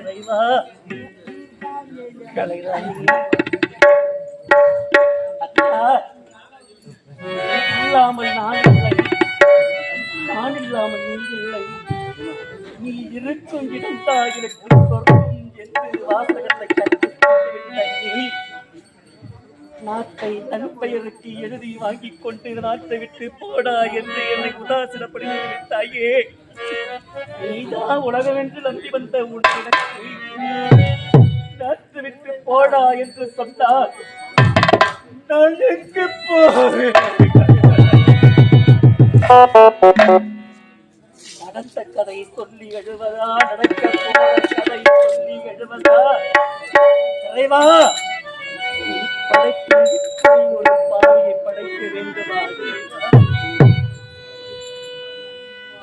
இறைவா இல்லாமல் நான் இல்லை. நான் இல்லாமல் நீ இல்லை. நீ இருக்கும் இடம் சொர்க்கம் என்று வாசகத்தை நாட்டை நற்பெயருக்கு எழுதி வாங்கிக் கொண்டு நாட்டை விட்டு போடா என்று என்னை உதாசீனப்படுத்தி விட்டாயே. நீதான் உலகமென்று நம்பி வந்த உன் விட்டு போடா என்று சொன்னார். நான் எங்கு போவேன்? நடந்த கதை சொல்லி எழுவதா? நடக்க கதை சொல்லி எழுவதா? தலைவா படைப்பு ஒரு பாவியை படைக்க வேண்டுமா?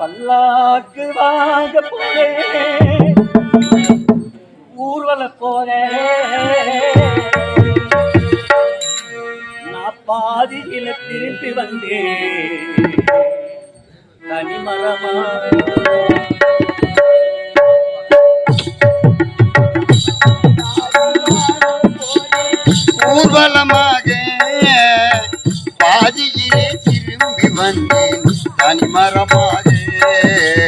பல்லாக்கு வாங்க போறேன் ஊர்வல போறேன் நான் பாதியில திரும்பி வந்தேன். தனிமரமா ஊர்வலமாக பாதியிலே திரும்பி வந்தேன். தனிமரமாக தனிமரமாக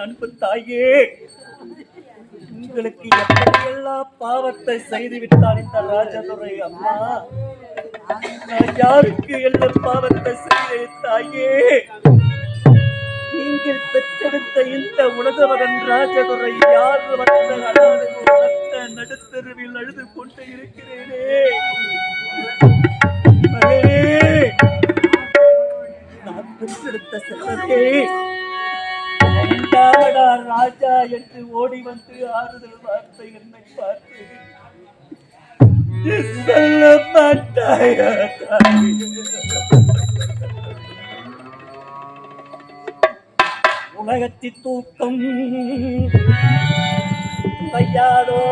என் அன்பு தாயே. உங்களுக்கு எப்படியெல்லாம் பாவத்தை செய்து விட்டார் இந்த ராஜதுரை அம்மா? நான் யாருக்கு என்ன பாவத்தை செய்து தாயே? நீங்கள் பெற்றெடுத்த இந்த உலகவரன் ராஜதுரை யார் வந்த அழகு நடுத்தருவில் அழுது கொண்டு இருக்கிறேனே. நான் பெற்றெடுத்த செல்வத்தை ராஜா என்று ஓடி வந்து ஆறுதல் வார்த்தை என்னை பார்த்து சொல்ல மாட்டாயா உலகத்தி தூக்கம் ஐயாரோ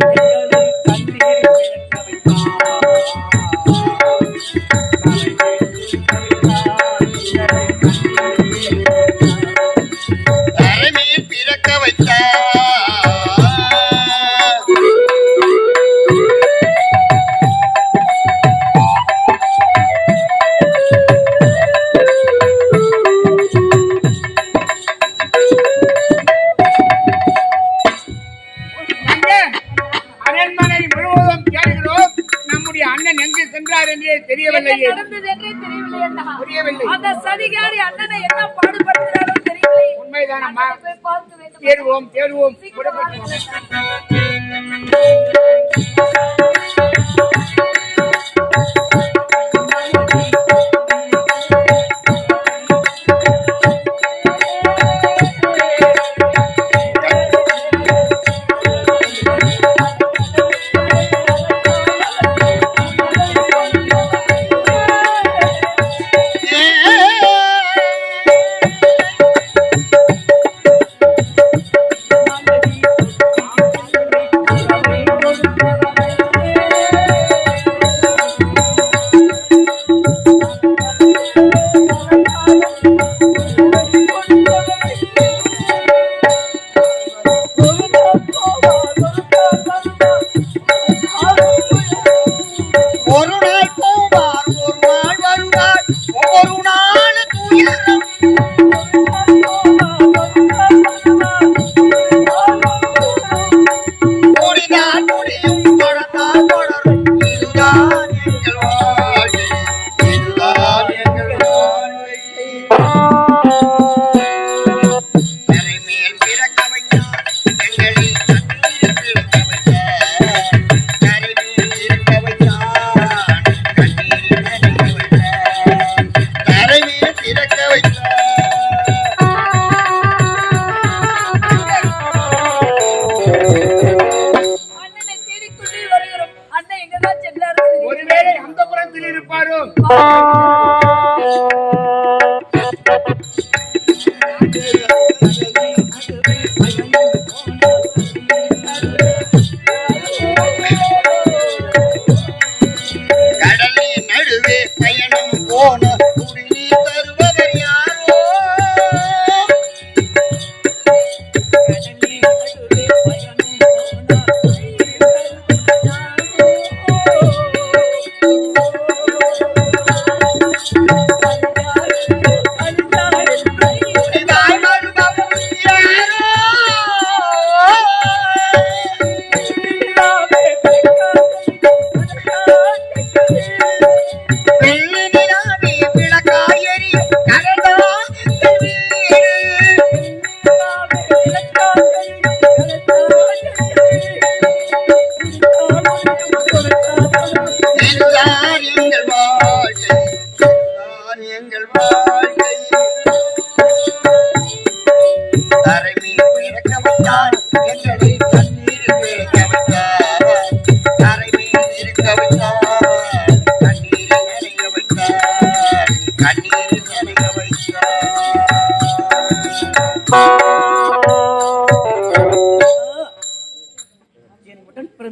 Thank you. அண்ணா. புரியவில்லை. அந்த சதிகாரி அண்ணனை என்ன பாடுபடுகிறாரோ தெரியவில்லை. உண்மைதானம்மா. தேடுவோம் தேடுவோம்.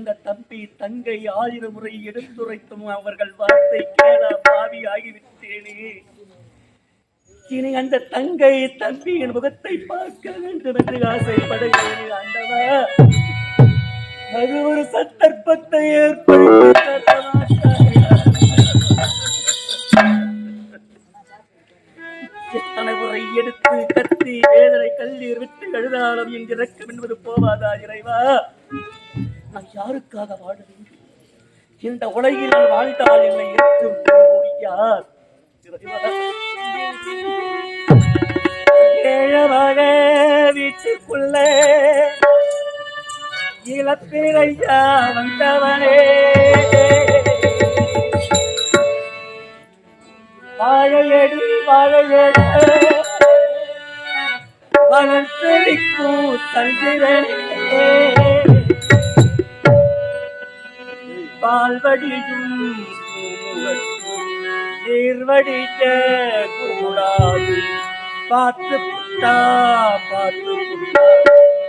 பிறந்த தம்பி தங்கை ஆயிரம் முறை எடுத்துரைத்தும் அவர்கள் வார்த்தை கேள பாவி ஆகிவிட்டேனே. இனி அந்த தங்கை தம்பியின் முகத்தை பார்க்க வேண்டும் என்று ஆசைப்படுகிறேன் ஆண்டவா. அது ஒரு சந்தர்ப்பத்தை ஏற்படுத்தி எத்தனை முறை எடுத்து கத்தி வேதனை கல்லீர் விட்டு எழுதாலும் என்று இறக்கம் என்பது போவாதா இறைவா? நான் யாருக்காக வாழ வேண்டும்? இந்த உலகில் வாழ்ந்தால் என்னை ஏற்றும் யார்? இறைவா ஏழமாக வீட்டுக்குள்ள இளப்பிரையா வந்தவனே. வாழையடி வாழையடி மனம் தந்திரனே. சந்திரனே பால்வடியும் நீர்வடிக்க கூடாது பார்த்து புட்டா பார்த்து புட்டா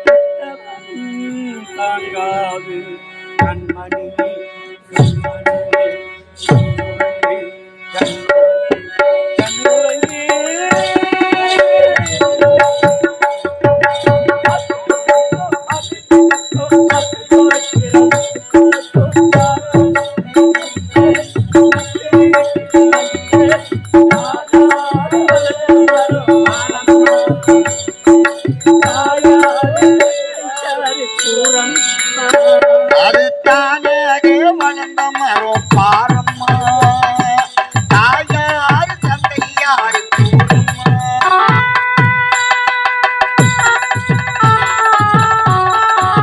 புட்டவன் தாங்காது கண்மணி கண்மணி